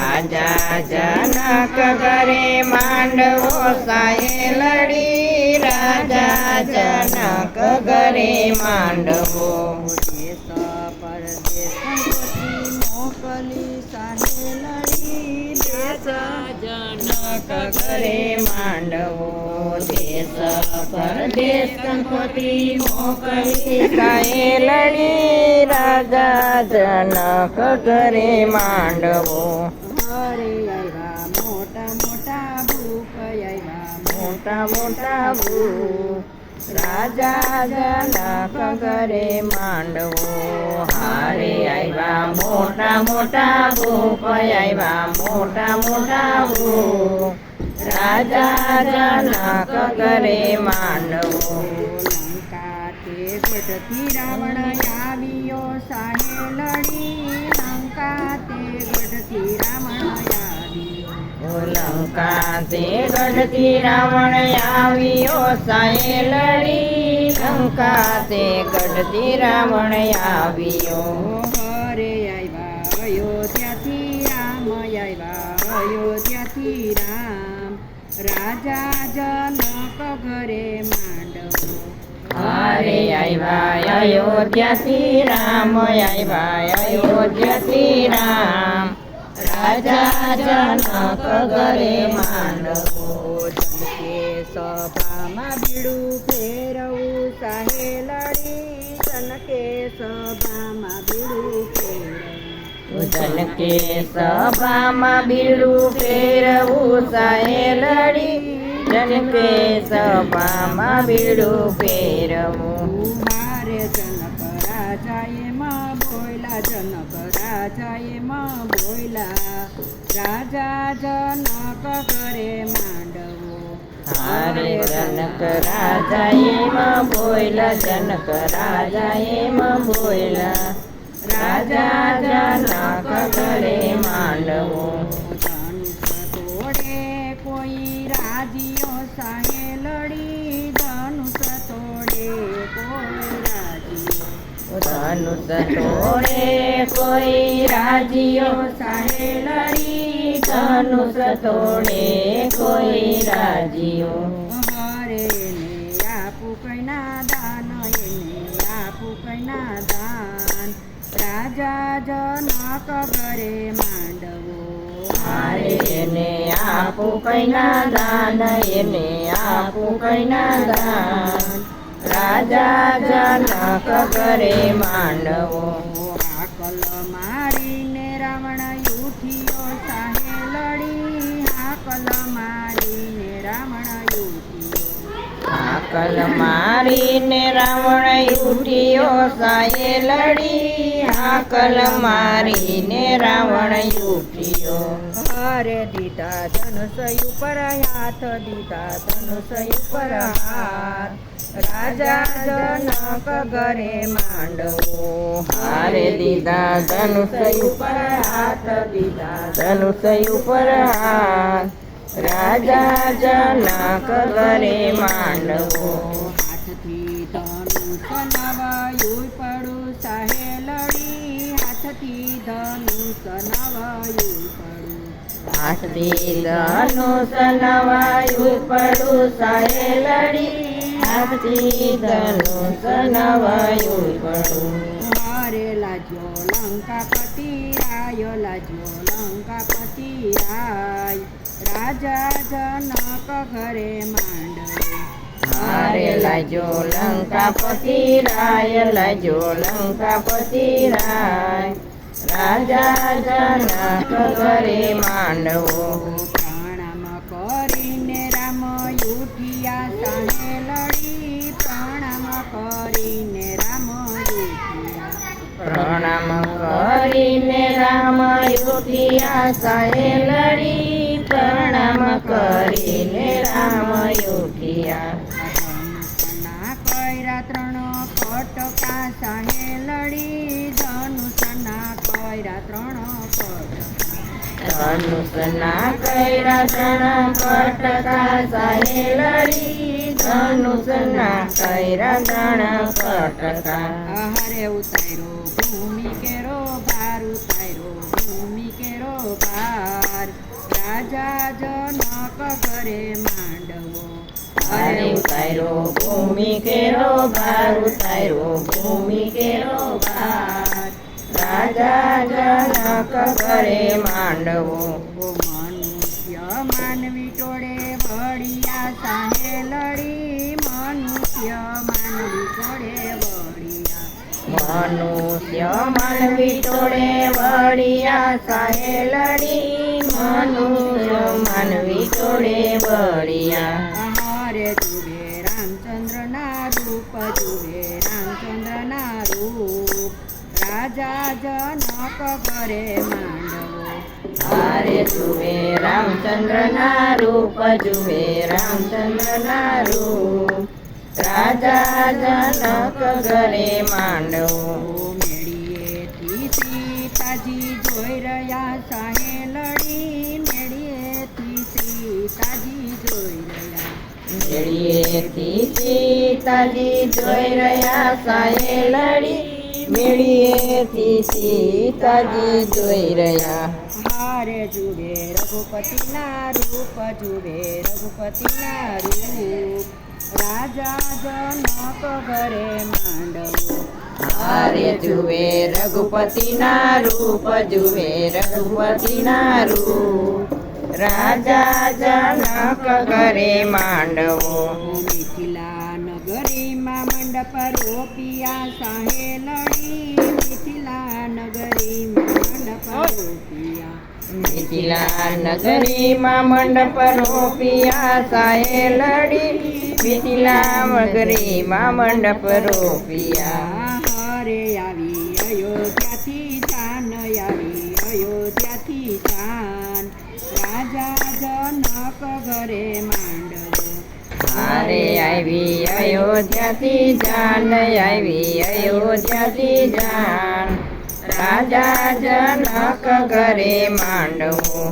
રાજા જનક ઘરે માંડવો સાહે લડી રાજા જનક ઘરે માંડવો. મોકલી સાહે લડી દેશ જનક ઘરે માંડવો. દેશ પરદેશ કંકોત્રી મોકલી સાહે લડી રાજા જનક ઘરે માંડવો. હરે આવ્યા મોટા મોટા ભૂખ આવ્યા મોટા મોટા ભૂ રાજા જનક ઘરે માંડવો. હારે આવ્યા મોટા મોટા ભૂપ આવ્યા મોટા મોટા ભૂ રાજા જનક ઘરે માંડવો. લંકા તે રાવણ આવ્યો સાહે લડી લંકા તે આવ્યો લંકા તે ગઢથી રાવણ આવ્યો સાએ લડી લંકા તે ગઢથી રાવણ આવ્યો. હરે આવ્યા અયોધ્યાથી રામ આવ્યા અયોધ્યાથી રામ. રાજા જનક ઘરે માંડવો. હારે આવ્યા અયોધ્યાથી રામ આવ્યા અયોધ્યાથી રામ. રાજા જનક ઘરે માંડવો જનકે સભામાં બીડું ફેરવું સાહે લડી જનકે સભામાં બીડું ફેરવું જનકે સભામાં બીડું ફેરવું સાહે લડી જનકે સભામાં બીડું ફેરવું મારે જનક જનક રાજાએ માં બોયલા રાજા જનક ઘરે માંડવો હારે જનક રાજા એમાં બોયલા જનક રાજા એમાં બોયલા રાજા જનક ઘરે માંડવો ધનુષ રાજીઓ તોડે કોઈ રાજીઓ સાહેલરી ધનુષ તોડે કોઈ રાજીઓ. ને આપું કઈના દાન એને આપું કઈના દાન. રાજા જનક ઘરે માંડવો. હારે એને આપું કઈના દાન એને આપું કઈના દાન. રાજા જનક કરે માંડવો. હાકલ મારીને રાવણ ઉઠ્યો સાહે લડી. હાકલ મારીને રાવણ ઉઠ્યો આકલ મારીને રાવણ ઉઠ્યો સાયે લડી. હાકલ મારીને રાવણ ઉઠ્યો હરે દીધા ધનુષ ઉપર હાથ દીધા ધનુષ ઉપર હાથ. રાજા જનક ઘરે માંડવો. હારે દીધા ધનુષય ઉપર હાથ દીધા ધનુષય ઉપર હાથ. રાજા જનક ઘરે માંડવો. હાથથી ધનુષ નવાયું પડું સાહે લડી. હાથથી ધનુષ નવાયું પડું. હાથથી ધનુષ નવાયું પડું સાહે લડી. હાથથી ધનુષ નવાયું પડું મારે લાજ્યો લંકાપતિ રાય લાજ્યો લંકાપતિ રાય. રાજા જનક ઘરે માંડવે. હારે લાજો લંકાપતિ રાય, લાજો લંકાપતિ રાય. રાજા જનક ઘરે માંડવો. કરીને રામ પ્રણામ કરીને રામ યોગિયા સાહે લડી. પ્રણામ કરીને રામ યોગિયા કૈરા ત્રણ ફટકા સાહે લડી. ધનુષના કૈરા ત્રણ ધનુષના કૈરા ત્રણ ફટકા સાહે લડી. ધનુષના કૈરા ત્રણ કટકા હરે ઉતાર્યો ભૂમિ કેરો ભાર ઉતાર્યો ભૂમિ કેરો ભાર. રાજા જનક ઘરે માંડવો. અરે ઉતાર્યો ભૂમિ કેરો ભાર ઉતાર્યો ભૂમિ કેરો ભાર. રાજા જનક કરે માંડવો. માનવી ટોળે વળિયા સાહે લડી મનુષ્ય માનવી ટોળે વળિયા મનુષ્ય માનવી ટોળે વળિયા સાહે લડી મનુષ્ય માનવી ટોળે વળિયા હરે જુએ રામચંદ્રના રૂપ જુએ રામચંદ્રના રૂપ. રાજા જનક ઘરે માંડવો આરે જુએ રામચંદ્રના રૂપ જુએ રામચંદ્રના રૂપ રાજા જનક ઘરે માંડવો મેળીએથી સીતાજી જોઈ રહ્યા સાહે લડી મેળીએથી સીતાજી જોઈ રહ્યા મેળીએથી સીતાજી જોઈ રહ્યા સાહે લડી મેળીએથી સીતાજી જોઈ રહ્યા. હારે જુએ રઘુપતિના રૂપ જુએ રઘુપતિના રૂપ. રાજા જનક ઘરે માંડવો. હારે જુએ રઘુપતિના રૂપ જુએ રઘુપતિના રૂપ. રાજા જનક ઘરે માંડવો. મિથિલા નગરીમાં પર ઓપિયા સાહે લડી મિથિલા નગરીમાં મંડપ ઓપિયા મિથિલા નગરીમાં મંડપ રોપિયા સાએ લડી મિથિલા નગરીમાં મંડપ રોપિયા હરે આવી અયોધ્યાથી જાન આવી અયોધ્યાથી જાન રાજા જનક ઘરે માંડવો હારે આવી અયોધ્યાથી જાન આવી અયોધ્યાથી જાન. રાજા જનક ઘરે માંડવો.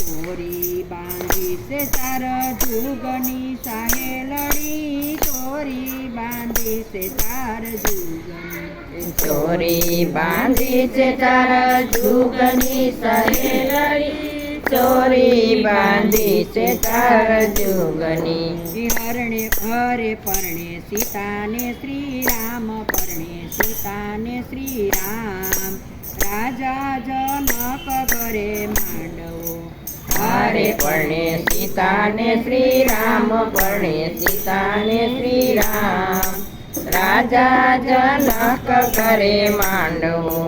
ચોરી બાંધી છે તાર જુગની સાહે લડી. ચોરી બાંધી છે તાર જુગની ચોરી બાંધી છે તાર જુગની સાહે લડી. ચોરી બાંધી છે તાર જુગની. હરણે હરે પરણે સીતાને શ્રી રામ પરણે સીતાને શ્રી રામ રાજા જનક કરે માંડવો. હરે પરણે સીતાને શ્રી રામ પરણે સીતાને શ્રી રામ રાજા જનક કરે માંડવો.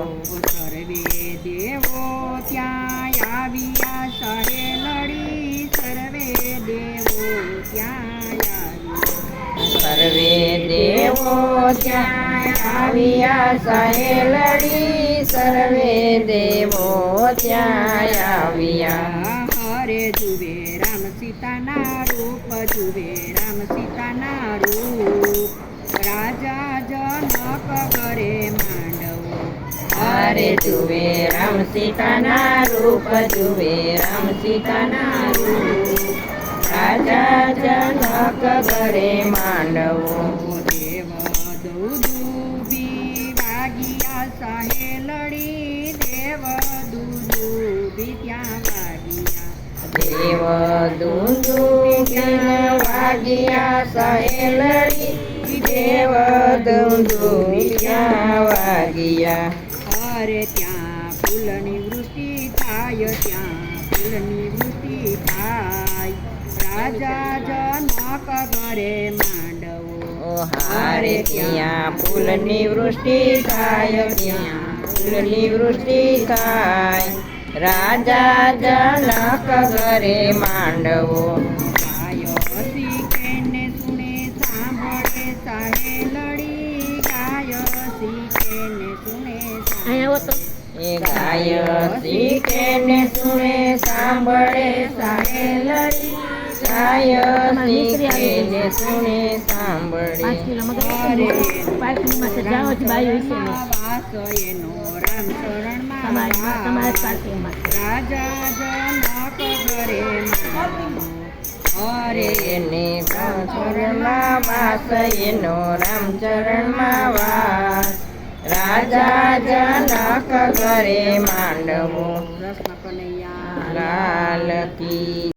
સર્વે દેવો ત્યાં આવ્યા સહેલડી સર્વે દેવો ત્યાં આવ્યા. હરે જુવે રામ સીતાના રૂપ જુવે રામ સીતાના રૂપ. રાજા જનક ઘરે માંડવો. હરે જુવે રામ સીતાના રૂપ જુવે રામ સીતાના રૂપ. રાજા જનક ઘરે માંડવો દેવ દુદુબી વાગિયા. સાહે લડી દેવ દુદુબી વાગ્યા. અરે રાજા જનક માંડવો હારે ત્યાં ફૂલની વૃષ્ટિ થાય ક્યાં ફૂલની વૃષ્ટિ થાય. રાજા જનક ઘરે માંડવો ગાય શીખે ને સુણે સાંભળે સાહે એનો રામ ચરણમાં વાસ. રાજા જનક ઘરે માંડવો. લાલ કી